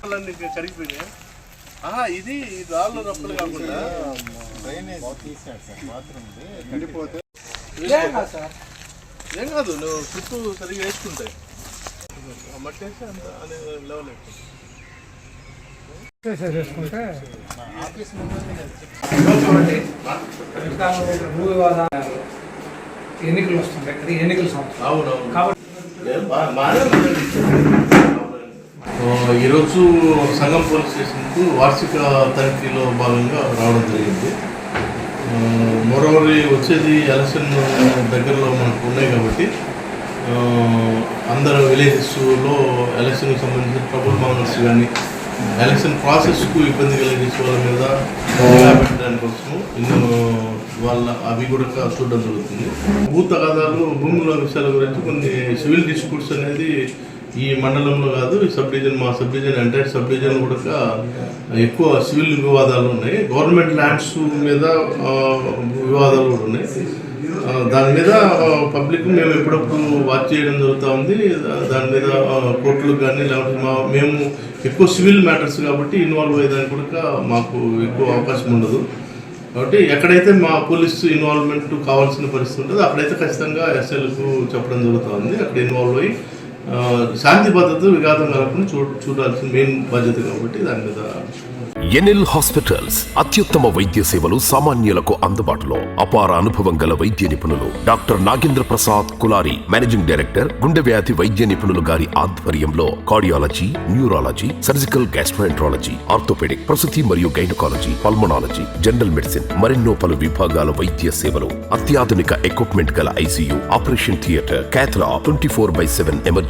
కరిగిపోయినాయి ఆహా ఇది రాళ్ళు రప్పలు కాకుండా. డ్రైనేజ్ తీసాడు సార్ బాత్రూమ్ది ఎండిపోతే ఏం కాదు నువ్వు చుట్టూ సరిగా వేసుకుంటాయి మట్టి వేస్తే అంత అనే లెవెల్ ఎన్నికలు వస్తుంటాయి ఎన్నికల సంవత్సరం. అవునవును. కాబట్టి ఏం బా- బాగానే ఉందండి. ఆ, ఈరోజు సంగం పోలీస్ స్టేషన్కు వార్షిక తనిఖీలో భాగంగా రావడం జరిగింది. మరోవరి వచ్చేది ఎలక్షన్ దగ్గరలో మనకు ఉన్నాయి కాబట్టి అందరు విలేజెస్లో ఎలక్షన్కి సంబంధించిన ట్రబుల్ మాంగర్స్ కానీ ఎలక్షన్ ప్రాసెస్కు ఇబ్బంది కలిగించే వాళ్ళ మీద పెట్టడానికి కోసము ఇన్నో వాళ్ళ అవి కూడా చూడడం జరుగుతుంది. భూ తగాదాలు భూముల విషయాల గురించి కొన్ని సివిల్ డిస్ప్యూట్స్ అనేది ఈ మండలంలో కాదు ఈ సబ్ డివిజన్ మా sub division entire sub division కూడా ఎక్కువ సివిల్ వివాదాలు ఉన్నాయి. గవర్నమెంట్ ల్యాండ్స్ మీద వివాదాలు కూడా ఉన్నాయి. దాని మీద పబ్లిక్ మేము ఎప్పుడప్పుడు వాచ్ చేయడం జరుగుతూ ఉంది. దాని మీద కోర్టులు కోర్టులకు కానీ లేకపోతే మా మేము ఎక్కువ సివిల్ మ్యాటర్స్ కాబట్టి ఇన్వాల్వ్ అయ్యేదానికి కూడా మాకు ఎక్కువ అవకాశం ఉండదు. కాబట్టి ఎక్కడైతే మా పోలీస్ ఇన్వాల్వ్మెంట్ కావాల్సిన పరిస్థితి ఉంటుందో అక్కడైతే ఖచ్చితంగా ఎస్ఐలకు చెప్పడం జరుగుతుంది అక్కడ ఇన్వాల్వ్ అయ్యి శాంతి భద్రత విఘాతం కలగకుండా చూ చూడాల్సిన మెయిన్ బాధ్యత కాబట్టి దాని మీద ఎన్ఎల్ హాస్పిటల్స్ అత్యుత్తమ వైద్య సేవలు సామాన్యులకు అందుబాటులో అపార అనుభవం గల వైద్య నిపుణులు doctor Nagendra Prasad Kulari managing director గుండె వ్యాధి వైద్య నిపుణులు గారి ఆధ్వర్యంలో cardiology neurology surgical gastroenterology orthopaedic ప్రసూతి మరియు గైనకాలజీ పల్మనాలజీ జనరల్ మెడిసిన్ మరెన్నో పలు విభాగాల వైద్య సేవలు అత్యాధునిక ఎక్విప్మెంట్ గల ICU operation theatre క్యాథలా twenty four by seven emergency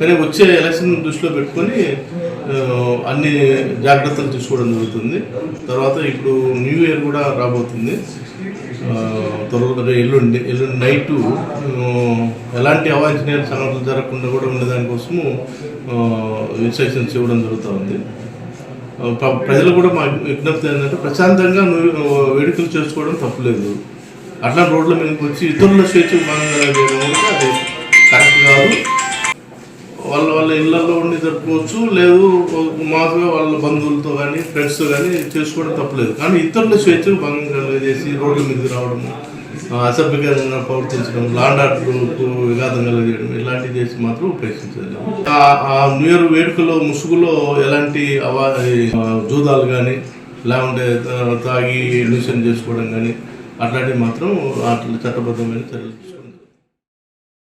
కానీ వచ్చే ఎలక్షన్ దృష్టిలో పెట్టుకొని అన్ని జాగ్రత్తలు తీసుకోవడం జరుగుతుంది. తర్వాత ఇప్పుడు న్యూ ఇయర్ కూడా రాబోతుంది. త్వరగా ఎల్లుండి ఎల్లుండి నైట్ ఎలాంటి అవాంఛనీయ సంఘటనలు జరగకుండా కూడా ఉండేదానికోసము ఇన్స్ట్రక్షన్స్ ఇవ్వడం జరుగుతూ ఉంది. ప్ర- ప్రజలు కూడా మా విజ్ఞప్తి ఏంటంటే ప్రశాంతంగా వేడుకలు చేసుకోవడం తప్పులేదు. అట్లా రోడ్ల మీదకి వచ్చి ఇతరుల స్వేచ్ఛ భంగం చేయడం కూడా అది కరెక్ట్ కాదు. వాళ్ళ వాళ్ళ ఇళ్ళలో ఉండి జరుపుకోవచ్చు లేదు మామూలుగా వాళ్ళ బంధువులతో కానీ ఫ్రెండ్స్తో కానీ చేసుకోవడం తప్పలేదు. కానీ ఇతరుల స్వేచ్ఛను భంగం కలిగజేసి రోడ్ల మీదకి రావడము అసభ్యకరంగా ప్రవర్తించడం లాండ్ ఆర్డర్కు విఘాతం కలగజేయడం ఇలాంటివి చేసి మాత్రం ఉపేక్షించలేదు. ఆ- న్యూ ఇయర్ వేడుకలో ముసుగులో ఎలాంటి అవా జూదాలు కానీ లేకుంటే తాగి ఎడ్మిషన్ చేసుకోవడం కానీ అట్లాంటివి మాత్రం అట్లా చట్టబద్ధమైన చర్యలు